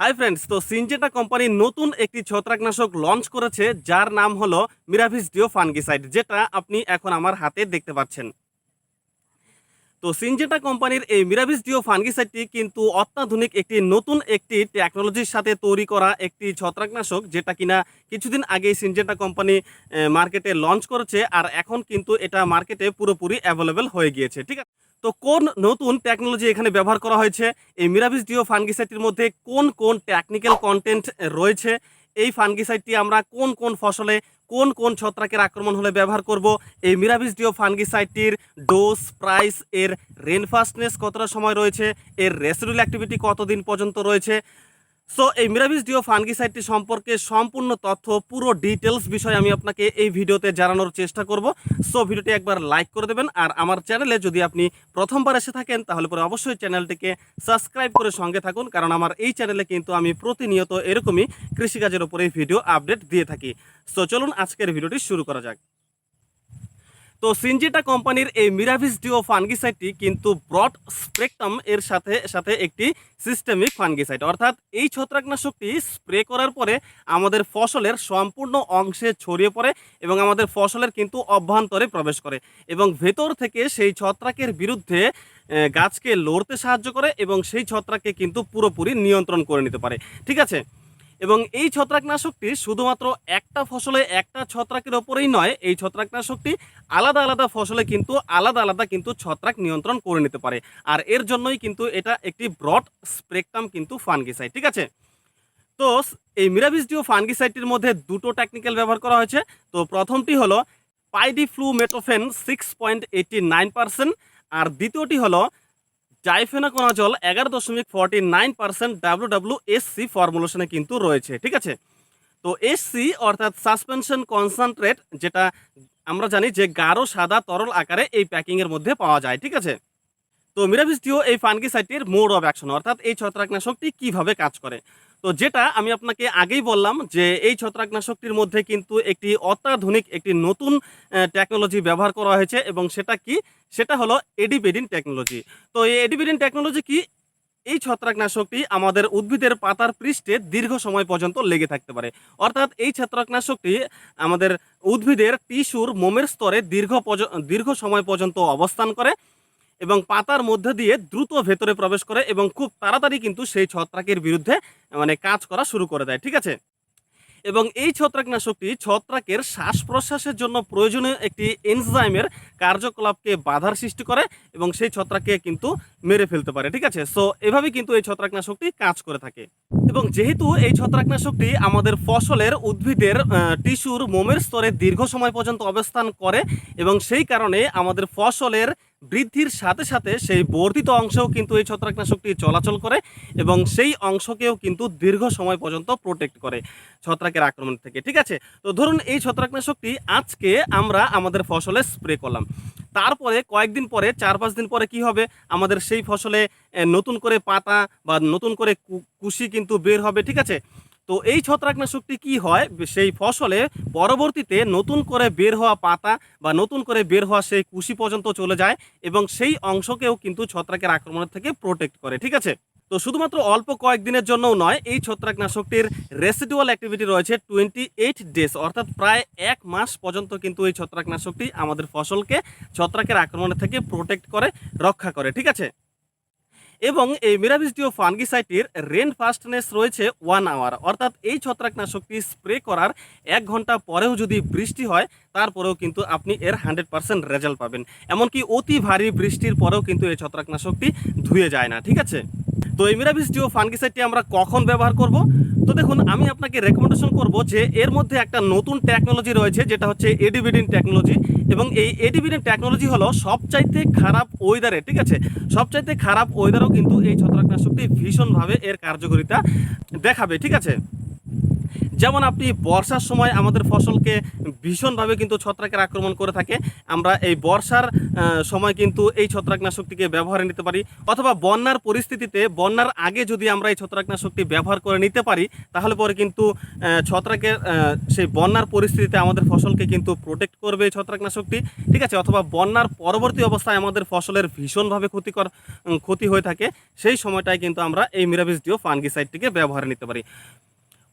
Hi friends তো সিনজেটা company নতুন একটি ছত্রাকনাশক লঞ্চ করেছে, যার নাম হলো মিরাভিস ডিও ফানগিসাইড যেটা আপনি এখন আমার হাতে দেখতে পাচ্ছেন। তো সিনজেটা কোম্পানির এই মিরাভিস ডিও ফানগিসাইডটি কিন্তু অত্যাধুনিক একটি নতুন একটি টেকনোলজির সাথে তৈরি করা একটি ছত্রাকনাশক, যেটা কিনা কিছুদিন আগেই সিনজেটা কোম্পানি মার্কেটে লঞ্চ করেছে, আর এখন কিন্তু এটা মার্কেটে পুরোপুরি অ্যাভেলেবেল হয়ে গিয়েছে, ঠিক আছে? তো কোন নতুন টেকনোলজি এখানে ব্যবহার করা হয়েছে? এই মিরাবিস ডিও ফানগিসাইটির মধ্যে কোন কোন টেকনিক্যাল কন্টেন্ট রয়েছে? এই ফানগিসাইডটি আমরা কোন কোন ফসলে, কোন কোন ছত্রাকের আক্রমণ হলে ব্যবহার করব? এই মিরাবিস ডিও ফানগিসাইডটির ডোজ প্রাইস এর রেনফাস্টনেস কতটা সময় রয়েছে? এর রেসিডুয়াল অ্যাক্টিভিটি কতদিন পর্যন্ত রয়েছে? সো এই মিরাভিস ডিও ফানগিসাইডটি সম্পর্কে সম্পূর্ণ তথ্য, পুরো ডিটেলস বিষয় আমি আপনাকে এই ভিডিওতে জানানোর চেষ্টা করব। সো ভিডিওটি একবার লাইক করে দেবেন আর আমার চ্যানেলে যদি আপনি প্রথমবার এসে থাকেন, তাহলে পরে অবশ্যই চ্যানেলটিকে সাবস্ক্রাইব করে সঙ্গে থাকুন, কারণ আমার এই চ্যানেলে কিন্তু আমি প্রতিনিয়ত এরকমই কৃষিকাজের উপরে ভিডিও আপডেট দিয়ে থাকি। সো চলুন আজকের ভিডিওটি শুরু করা যাক। তো সিনজিটা কোম্পানির এই মিরাভিস ডিও ফানগিসাইডটি কিন্তু ব্রড স্প্রেকটাম এর সাথে সাথে একটি সিস্টেমিক ফানগিসাইড অর্থাৎ এই ছত্রাকনাশকটি স্প্রে করার পরে আমাদের ফসলের সম্পূর্ণ অংশে ছড়িয়ে পড়ে এবং আমাদের ফসলের কিন্তু অভ্যন্তরে প্রবেশ করে এবং ভেতর থেকে সেই ছত্রাকের বিরুদ্ধে গাছকে লড়তে সাহায্য করে এবং সেই ছত্রাককে কিন্তু পুরোপুরি নিয়ন্ত্রণ করে নিতে পারে। ঠিক আছে? এবং এই ছত্রাকনাশকটি শুধুমাত্র একটা ফসলে একটা ছত্রাকের ওপরেই নয়, এই ছত্রাকনাশকটি আলাদা আলাদা ফসলে কিন্তু আলাদা আলাদা কিন্তু ছত্রাক নিয়ন্ত্রণ করে নিতে পারে। আর এর জন্যই কিন্তু এটা একটি ব্রড স্প্রেকটাম কিন্তু ফানগিসাইড ঠিক আছে? তো এই মিরাভিস ডিও ফানগিসাইডটির মধ্যে দুটো টেকনিক্যাল ব্যবহার করা হয়েছে। তো প্রথমটি হলো pydiflumetofen six point eighty nine percent, আর দ্বিতীয়টি হলো ডাইফেনাকোনাজল এগারো দশমিক forty nine percent W W SC ফর্মুলেশনে কিন্তু রয়েছে, ঠিক আছে? তো এসসি অর্থাৎ সাসপেনশন কনসেন্ট্রেট যেটা আমরা জানি যে গাঢ় সাদা তরল আকারে এই প্যাকিংয়ের মধ্যে পাওয়া যায়, ঠিক আছে? তো মিরাভিস্টিও এই ফানগিসাইডটির মোড অব অ্যাকশন অর্থাৎ এই ছত্রাকনাশকটি কীভাবে কাজ করে? তো যেটা আমি আপনাকে আগেই বললাম যে এই ছত্রাকনাশকটির মধ্যে কিন্তু একটি অত্যাধুনিক একটি নতুন টেকনোলজি ব্যবহার করা হয়েছে এবং সেটা কি? সেটা হলো এডিপেডিন টেকনোলজি তো এই এডিপেডিন টেকনোলজি কি? এই ছত্রাকনাশকটি আমাদের উদ্ভিদের পাতার পৃষ্ঠে দীর্ঘ সময় পর্যন্ত লেগে থাকতে পারে। অর্থাৎ এই ছত্রাকনাশকটি আমাদের উদ্ভিদের টিস্যুর মোমের স্তরে দীর্ঘ দীর্ঘ সময় পর্যন্ত অবস্থান করে এবং পাতার মধ্যে দিয়ে দ্রুত ভেতরে প্রবেশ করে এবং খুব তাড়াতাড়ি কিন্তু সেই ছত্রাকের বিরুদ্ধে মানে কাজ করা শুরু করে দেয়, ঠিক আছে? এবং এই ছত্রাকনাশকটি ছত্রাকের শ্বাস প্রশ্বাসের জন্য প্রয়োজনীয় একটি এনজাইমের কার্যকলাপকে বাধার সৃষ্টি করে এবং সেই ছত্রাককে কিন্তু মেরে ফেলতে পারে, ঠিক আছে? সো এভাবে কিন্তু এই ছত্রাকনাশকটি কাজ করে থাকে। এবং যেহেতু এই ছত্রাকনাশকটি আমাদের ফসলের উদ্ভিদের টিস্যুর মোমের স্তরে দীর্ঘ সময় পর্যন্ত অবস্থান করে এবং সেই কারণে আমাদের ফসলের বৃদ্ধির সাথে সাথে সেই বর্ধিত অংশেও কিন্তু এই ছত্রাকনাশকটি চলাচল করে এবং সেই অংশকেও কিন্তু দীর্ঘ সময় পর্যন্ত প্রোটেক্ট করে ছত্রাকের আক্রমণ থেকে, ঠিক আছে? তো ধরুন এই ছত্রাকনাশকটি আজকে আমরা আমাদের ফসলে স্প্রে করলাম। তারপরে কয়েকদিন পরে চার পাঁচ দিন পরে কি হবে? আমাদের সেই ফসলে নতুন করে পাতা বা নতুন করে কুশি কিন্তু বের হবে, ঠিক আছে? তো এই ছত্রাকনাশকটি কি হয়? সেই ফসলে পরবর্তীতে নতুন করে বের হওয়া পাতা বা নতুন করে বের হওয়া সেই কুশি পর্যন্ত চলে যায় এবং সেই অংশকেও কিন্তু ছত্রাকের আক্রমণের থেকে প্রোটেক্ট করে, ঠিক আছে? তো শুধুমাত্র অল্প কয়েকদিনের জন্যও নয়, এই ছত্রাকনাশকটির রেসিডুয়াল অ্যাক্টিভিটি রয়েছে টোয়েন্টি এইট ডেজ অর্থাৎ প্রায় এক মাস পর্যন্ত কিন্তু এই ছত্রাকনাশকটি আমাদের ফসলকে ছত্রাকের আক্রমণের থেকে প্রোটেক্ট করে, রক্ষা করে, ঠিক আছে? এবং এই মিরাভিস ডিও ফানগিসাইটির রেন ফাস্টনেস রয়েছে ওয়ান আওয়ার। অর্থাৎ এই ছত্রাকনাশকটি স্প্রে করার এক ঘণ্টা পরেও যদি বৃষ্টি হয়, তারপরেও কিন্তু আপনি এর হান্ড্রেড পারসেন্ট রেজাল্ট পাবেন। এমনকি অতি ভারী বৃষ্টির পরেও কিন্তু এই ছত্রাকনাশকটি ধুয়ে যায় না, ঠিক আছে? তো এই মিরাবিস ডিও ফানগিসাইডটি আমরা কখন ব্যবহার করব? তো দেখুন, আমি আপনাকে রেকমেন্ডেশন করব যে এর মধ্যে একটা নতুন টেকনোলজি রয়েছে, যেটা হচ্ছে এডিবিডিন টেকনোলজি এবং এই এডিবিডিন টেকনোলজি হলো সবচাইতে খারাপ ওয়েদারে ঠিক আছে? সবচাইতে খারাপ ওয়েদারও কিন্তু এই ছত্রাকনাশকটি ভীষণভাবে এর কার্যকারিতা দেখাবে, ঠিক আছে? যেমন আপনি বর্ষার সময় আমাদের ফসলকে ভীষণভাবে কিন্তু ছত্রাকের আক্রমণ করে থাকে। আমরা এই বর্ষার সময় কিন্তু এই ছত্রাকনাশকটিকে ব্যবহারে নিতে পারি। অথবা বন্যার পরিস্থিতিতে, বন্যার আগে যদি আমরা এই ছত্রাকনাশকটি ব্যবহার করে নিতে পারি, তাহলে পরে কিন্তু ছত্রাকের সেই বন্যার পরিস্থিতিতে আমাদের ফসলকে কিন্তু প্রোটেক্ট করবে এই ছত্রাকনাশকটি। ঠিক আছে? অথবা বন্যার পরবর্তী অবস্থায় আমাদের ফসলের ভীষণভাবে ক্ষতিকর ক্ষতি হয়ে থাকে। সেই সময়টায় কিন্তু আমরা এই মিরাবিস ডিও ফাঙ্গিসাইডটিকে ব্যবহারে নিতে পারি।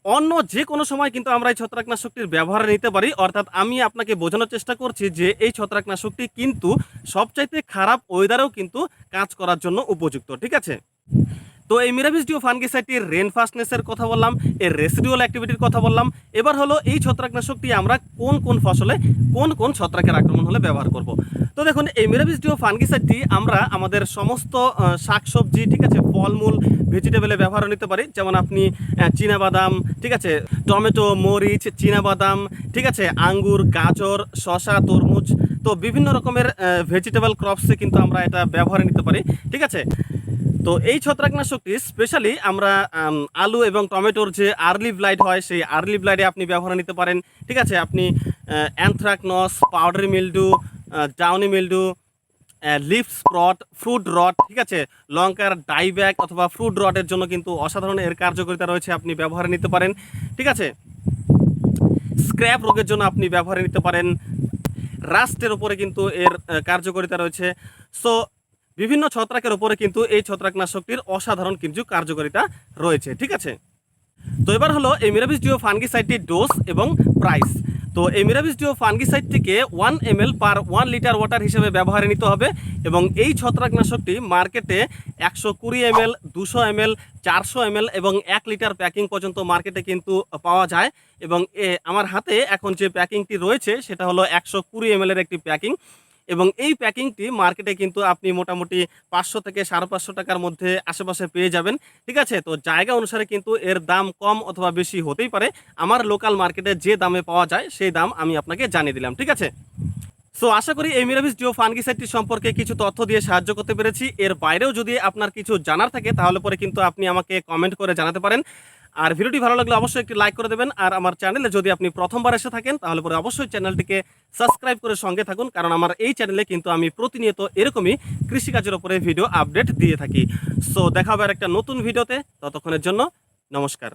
অন্য যে কোনো সময় কিন্তু আমরা এই ছত্রাকনাশকটির ব্যবহারে নিতে পারি। অর্থাৎ আমি আপনাকে বোঝানোর চেষ্টা করছি যে এই ছত্রাকনাশকটি কিন্তু সবচাইতে খারাপ ওয়েদারেও কিন্তু কাজ করার জন্য উপযুক্ত, ঠিক আছে? তো এই মিরাবিস ডিও ফাঙ্গিসাইডটির রেন ফাস্টনেসের কথা বললাম, এর রেসিডুয়াল অ্যাক্টিভিটির কথা বললাম। এবার হলো এই ছত্রাকনাশকটি আমরা কোন কোন ফসলে কোন কোন ছত্রাকের আক্রমণ হলে ব্যবহার করব। তো দেখুন, এই মিরাবিস ডিও ফাঙ্গিসাইডটি আমরা আমাদের সমস্ত শাকসবজি, ঠিক আছে, ফলমূল, ভেজিটেবলে ব্যবহার নিতে পারি। যেমন আপনি বাদাম ঠিক আছে, টমেটো, মরিচ বাদাম ঠিক আছে, আঙ্গুর, গাজর শশা তরমুজ, তো বিভিন্ন রকমের ভেজিটেবল ক্রপসে কিন্তু আমরা এটা ব্যবহারে নিতে পারি, ঠিক আছে? তো এই ছত্রাকনাশকটি স্পেশালি আমরা আলু এবং টমেটোর যে আর্লি ব্লাইট হয়, সেই আর্লি ব্লাইডে আপনি ব্যবহার নিতে পারেন, ঠিক আছে? আপনি anthracnose powdery mildew downy mildew leaf spot fruit rot ঠিক আছে? লঙ্কার ডাইব্যাক অথবা ফ্রুট রটের জন্য কিন্তু অসাধারণ এর কার্যকারিতা রয়েছে, আপনি ব্যবহারে নিতে পারেন, ঠিক আছে? স্ক্র্যাপ রোগের জন্য আপনি ব্যবহারে নিতে পারেন রাস্টের উপরে কিন্তু এর কার্যকারিতা রয়েছে। সো বিভিন্ন ছত্রাকের উপরে কিন্তু এই ছত্রাকনাশকটির অসাধারণ কিছু কার্যকারিতা রয়েছে, ঠিক আছে? তো এবার হলো এই মিরাবিস ডিও ফাঙ্গিসাইডটির ডোজ এবং প্রাইস তো এই মিরাবিস ডিও থেকে one M per one litre water হিসেবে ব্যবহারে নিতে হবে এবং এই ছত্রাকনাশকটি মার্কেটে একশো কুড়ি এম এল দুশো এম এল চারশো এম এবং এক লিটার প্যাকিং পর্যন্ত মার্কেটে কিন্তু পাওয়া যায়। এবং এ, আমার হাতে এখন যে প্যাকিংটি রয়েছে সেটা হলো একশো কুড়ি এম একটি প্যাকিং এবং এই প্যাকিংটি মার্কেটে কিন্তু আপনি মোটামুটি পাঁচশো থেকে সাড়ে পাঁচশো টাকার মধ্যে আশেপাশে পেয়ে যাবেন। ঠিক আছে? তো জায়গা অনুসারে কিন্তু এর দাম কম অথবা বেশি হতেই পারে। আমার লোকাল মার্কেটে যে দামে পাওয়া যায়, সেই দাম আমি আপনাকে জানিয়ে দিলাম। ঠিক আছে? সো আশা করি এই মিরাবিস ডিও ফানগিসাইডটি সম্পর্কে কিছু তথ্য দিয়ে সাহায্য করতে পেরেছি। এর বাইরেও যদি আপনার কিছু জানার থাকে, তাহলে পরে কিন্তু আপনি আমাকে কমেন্ট করে জানাতে পারেন। আর ভিডিওটি ভালো লাগলে অবশ্যই একটি লাইক করে দেবেন। আর আমার চ্যানেলে যদি আপনি প্রথমবার এসে থাকেন, তাহলে পরে অবশ্যই চ্যানেলটিকে সাবস্ক্রাইব করে সঙ্গে থাকুন, কারণ আমার এই চ্যানেলে কিন্তু আমি প্রতিনিয়ত এরকমই কৃষিকাজের ওপরে ভিডিও আপডেট দিয়ে থাকি। সো দেখা হবে একটা নতুন ভিডিওতে ততক্ষণের জন্য নমস্কার।